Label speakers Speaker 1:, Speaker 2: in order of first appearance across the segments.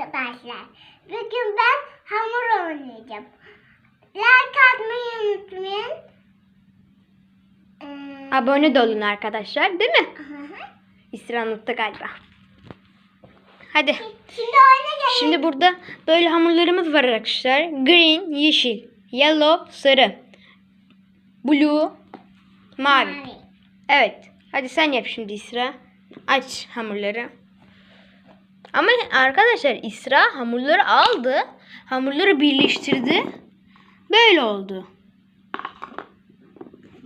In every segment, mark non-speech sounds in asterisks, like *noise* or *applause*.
Speaker 1: arkadaşlar. Bugün ben hamur oynayacağım. Like atmayı unutmayın. Ee,
Speaker 2: Abone de olun arkadaşlar değil mi? İsra unuttu galiba. Hadi.
Speaker 1: Şimdi oyuna.
Speaker 2: Şimdi burada böyle hamurlarımız var arkadaşlar. Green, yeşil, yellow, sarı, blue, mavi. Evet. Hadi sen yap şimdi İsra. Aç hamurları. Ama arkadaşlar İsra hamurları aldı. Hamurları birleştirdi. Böyle oldu.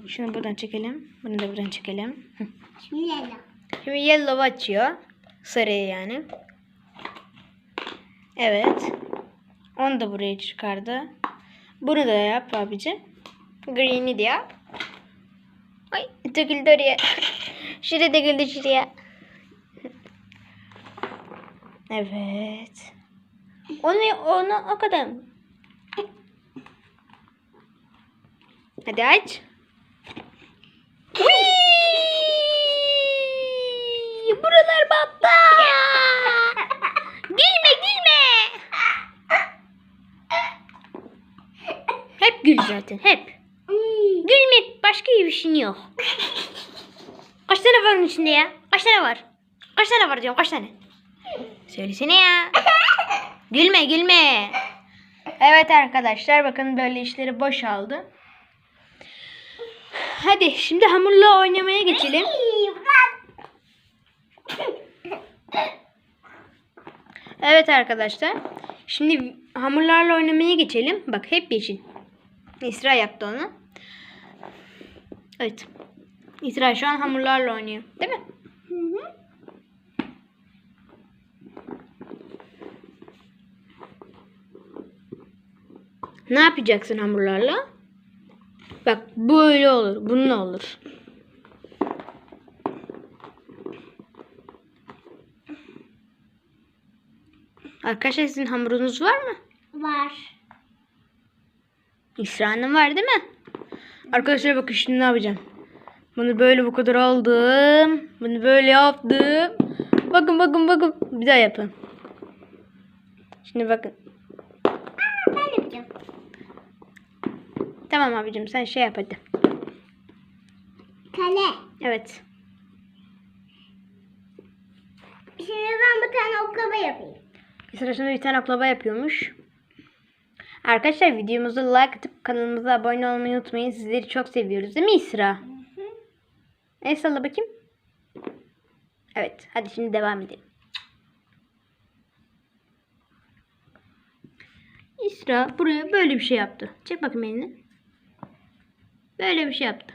Speaker 2: Şunu buradan çekelim. Bunu da buradan çekelim.
Speaker 1: Şimdi yellow.
Speaker 2: Şimdi yellow açıyor. Sarıya yani. Evet. Onu da buraya çıkardı. Bunu da yap abicim. Green'i de yap. Ay döküldü oraya. *laughs* Şuraya döküldü şuraya. Evet. Onu, onu o kadar? Hadi aç. Whee! Buralar battı. gülme gülme. Hep gül zaten hep. Gülmek başka bir şeyin yok. Kaç tane var onun içinde ya? Kaç tane var? Kaç tane var diyorum kaç tane? Söylesene ya. gülme gülme. Evet arkadaşlar bakın böyle işleri boşaldı. Hadi şimdi hamurla oynamaya geçelim. Evet arkadaşlar. Şimdi hamurlarla oynamaya geçelim. Bak hep yeşil. İsra yaptı onu. Evet. İsra şu an hamurlarla oynuyor. Değil mi?
Speaker 1: Hı hı.
Speaker 2: Ne yapacaksın hamurlarla? Bak böyle olur. Bununla olur. Arkadaşlar sizin hamurunuz var mı?
Speaker 1: Var.
Speaker 2: İsra'nın var değil mi? Arkadaşlar bakın şimdi ne yapacağım. Bunu böyle bu kadar aldım. Bunu böyle yaptım. Bakın bakın bakın. Bir daha yapın. Şimdi bakın.
Speaker 1: Aa, ben yapacağım.
Speaker 2: Tamam abicim sen şey yap hadi.
Speaker 1: Kale.
Speaker 2: Evet.
Speaker 1: Şimdi ben bir tane oklava yapayım.
Speaker 2: İsra şimdi bir tane oklava yapıyormuş. Arkadaşlar videomuzu like atıp kanalımıza abone olmayı unutmayın. Sizleri çok seviyoruz değil mi İsra? El salla bakayım. Evet. Hadi şimdi devam edelim. İsra buraya böyle bir şey yaptı. Çek bakayım elini. Böyle bir şey yaptı.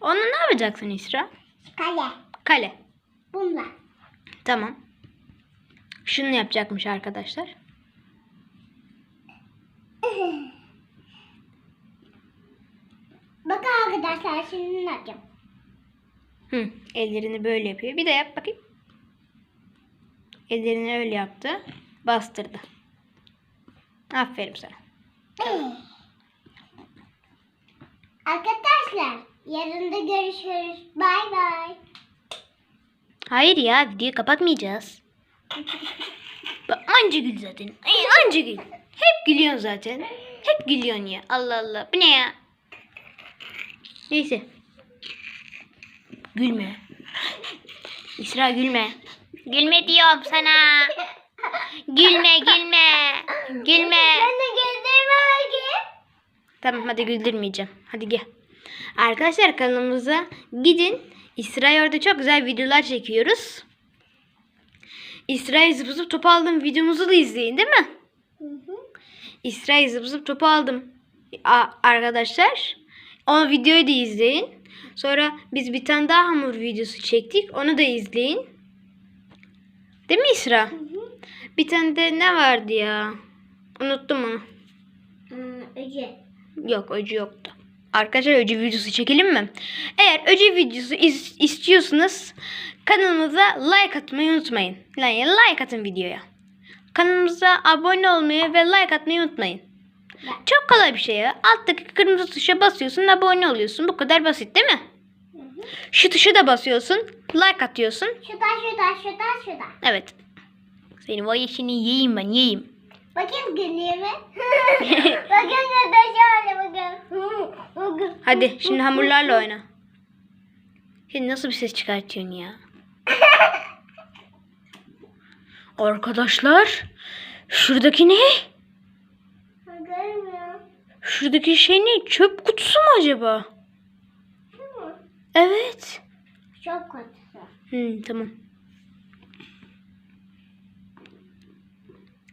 Speaker 2: Onu ne yapacaksın İsra?
Speaker 1: Kale.
Speaker 2: Kale.
Speaker 1: Bununla.
Speaker 2: Tamam. Şunu yapacakmış arkadaşlar.
Speaker 1: Bakın arkadaşlar şimdi ne yapacağım?
Speaker 2: Hı, ellerini böyle yapıyor. Bir de yap bakayım. Ellerini öyle yaptı. Bastırdı. Aferin sana.
Speaker 1: Arkadaşlar yarın da görüşürüz. Bay bay.
Speaker 2: Hayır ya videoyu kapatmayacağız. Bak anca gül zaten. Ay, anca gül. Hep gülüyorsun zaten. Hep gülüyorsun ya. Allah Allah. Bu ne ya? Neyse. Gülme. İsra gülme. Gülme diyorum sana. Gülme gülme. Gülme.
Speaker 1: Ben de gezdirme belki.
Speaker 2: Tamam hadi güldürmeyeceğim. Hadi gel. Arkadaşlar kanalımıza gidin. İsra'ya orada çok güzel videolar çekiyoruz. İsra'ya zıp zıp top aldım videomuzu da izleyin değil mi?
Speaker 1: Hı hı.
Speaker 2: İsra'ya zıp zıp topu aldım. A- arkadaşlar o videoyu da izleyin. Sonra biz bir tane daha hamur videosu çektik. Onu da izleyin. Değil mi İsra?
Speaker 1: Hı hı.
Speaker 2: Bir tane de ne vardı ya? Unuttum onu.
Speaker 1: Öce.
Speaker 2: Yok öcü yoktu. Arkadaşlar öcü videosu çekelim mi? Eğer öcü videosu is- istiyorsanız kanalımıza like atmayı unutmayın. Yani like atın videoya. Kanalımıza abone olmayı ve like atmayı unutmayın. Çok kolay bir şey ya. Alttaki kırmızı tuşa basıyorsun abone oluyorsun. Bu kadar basit değil mi? Şu tuşa da basıyorsun. Like atıyorsun.
Speaker 1: Şuradan şuradan şuradan şuradan.
Speaker 2: Evet. Seni vay işini yiyeyim ben yiyeyim.
Speaker 1: Bakayım gülüyor mu? bakın arkadaşlar bakın. Bakın.
Speaker 2: Hadi şimdi hamurlarla oyna. Sen nasıl bir ses çıkartıyorsun ya? *laughs* Arkadaşlar şuradaki ne? Şuradaki şey ne? Çöp kutusu mu acaba? Evet.
Speaker 1: Çok kötüsü.
Speaker 2: Hmm, tamam.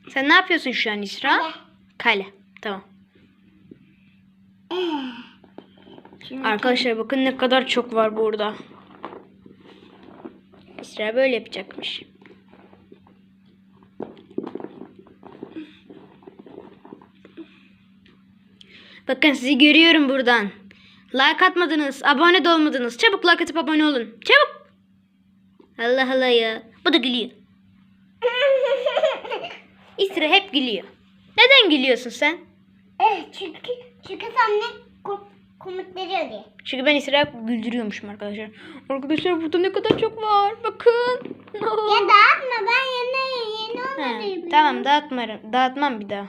Speaker 2: Sen ne yapıyorsun şu an İsra?
Speaker 1: Kale.
Speaker 2: Kale. Tamam.
Speaker 1: Şimdi
Speaker 2: Arkadaşlar bakın ne kadar çok var burada. İsra böyle yapacakmış. Bakın sizi görüyorum buradan. Like atmadınız, abone de olmadınız. Çabuk like atıp abone olun. Çabuk. Allah Allah ya. Bu da gülüyor. İsra hep gülüyor. Neden gülüyorsun sen?
Speaker 1: Eh, çünkü çünkü sen ne ko- komutları ödüyor.
Speaker 2: Çünkü ben İsra güldürüyormuşum arkadaşlar. Arkadaşlar burada ne kadar çok var. Bakın. *laughs*
Speaker 1: Ya dağıtma ben yeni yeni biliyorum.
Speaker 2: tamam dağıtmarım. Dağıtmam bir daha.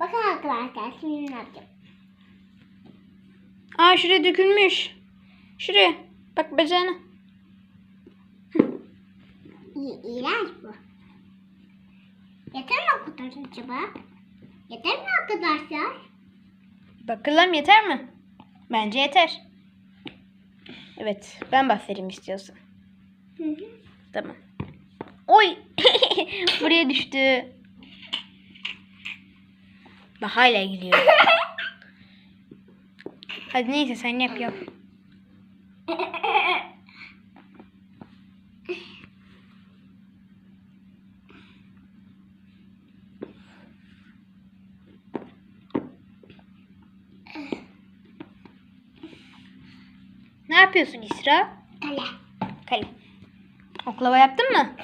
Speaker 1: Bakın arkadaşlar şimdi ne yapacağım.
Speaker 2: Aa şuraya dökülmüş. Şuraya. Bak bacağına.
Speaker 1: İğrenç bu. Yeter mi o kadar acaba? Yeter mi arkadaşlar?
Speaker 2: Bakalım yeter mi? Bence yeter. Evet. Ben bahsedeyim istiyorsan.
Speaker 1: Hı hı.
Speaker 2: Tamam. Oy. *laughs* Buraya düştü. Bak hala gidiyor. *laughs* Hadi neyse sen yap yap. *laughs* Ne yapıyorsun İsra?
Speaker 1: Kale.
Speaker 2: Kale. Oklava yaptın mı?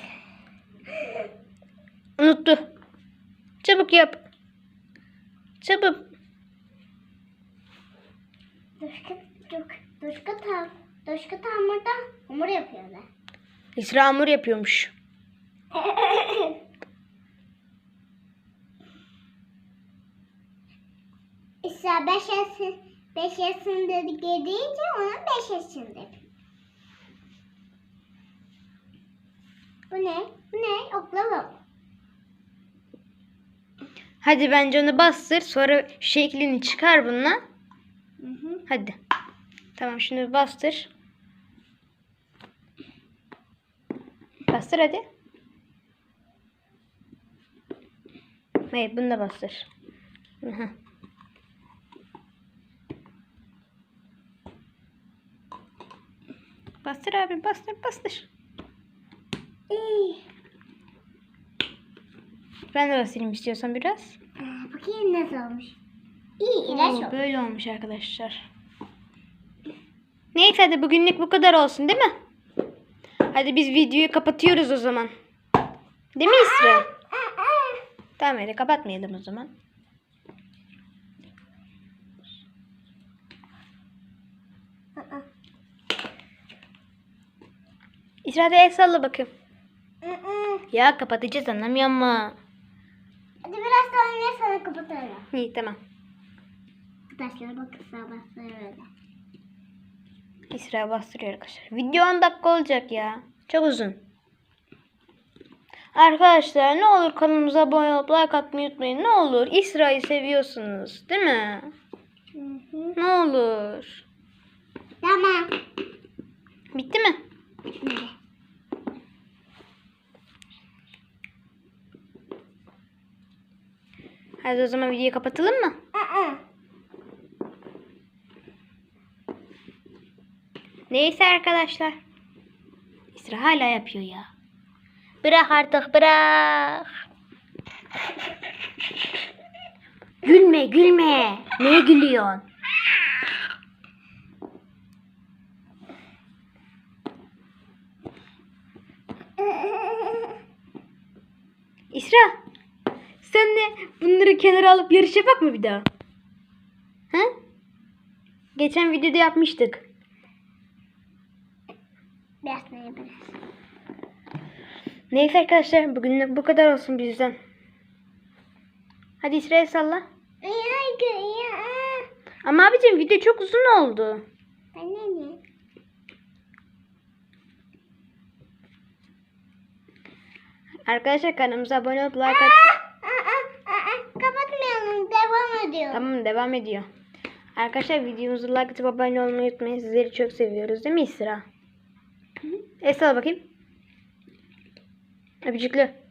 Speaker 2: Unuttu. Çabuk yap. Çabuk.
Speaker 1: Duşka, duşka, duşka tam, duşka tam burada hamur yapıyorlar.
Speaker 2: İsra hamur yapıyormuş. *laughs*
Speaker 1: 5 yaşın, 5 yaşında gidince onun 5 yaşında. Bu ne? Bu ne? Oklava?
Speaker 2: Hadi bence onu bastır. Sonra şeklini çıkar bununla.
Speaker 1: Hı hı.
Speaker 2: Hadi. Tamam şimdi bastır. Bastır hadi. Hayır bunu da bastır. Hı hı. Bastır abi bastır bastır. Ben de bastırayım istiyorsan biraz.
Speaker 1: Bakayım nasıl olmuş. İyi, ilaç
Speaker 2: Oo,
Speaker 1: olmuş.
Speaker 2: böyle olmuş arkadaşlar. Neyse hadi bugünlük bu kadar olsun değil mi? Hadi biz videoyu kapatıyoruz o zaman. Değil mi İsra? Tamam hadi kapatmayalım o zaman.
Speaker 1: Aa.
Speaker 2: Hadi el salla bakayım. Ya kapatacağız anlamıyor mu?
Speaker 1: Hadi biraz sonra ne sana kapatalım.
Speaker 2: İyi tamam.
Speaker 1: Arkadaşlar bakın sağa bastırıyor öyle.
Speaker 2: İsra bastırıyor arkadaşlar. Video 10 dakika olacak ya. Çok uzun. Arkadaşlar ne olur kanalımıza abone olup like atmayı unutmayın. Ne olur İsra'yı seviyorsunuz değil mi?
Speaker 1: Hı hı.
Speaker 2: Ne olur.
Speaker 1: Tamam.
Speaker 2: Bitti mi?
Speaker 1: Şimdi.
Speaker 2: Hadi o zaman videoyu kapatalım mı? Neyse arkadaşlar. İsra hala yapıyor ya. Bırak artık bırak. Gülme gülme. Neye gülüyorsun? İsra. Senle bunları kenara alıp yarış yapak mı bir daha? He? Geçen videoda yapmıştık. Neyse arkadaşlar bugünlük bu kadar olsun bizden. Hadi İsrail salla. Ama abicim video çok uzun oldu. Arkadaşlar kanalımıza abone olup like
Speaker 1: atın ediyor.
Speaker 2: Tamam devam ediyor. Arkadaşlar videomuzu like atıp abone olmayı unutmayın. Sizleri çok seviyoruz değil mi İsra? Salla bakayım. Öpücüklü.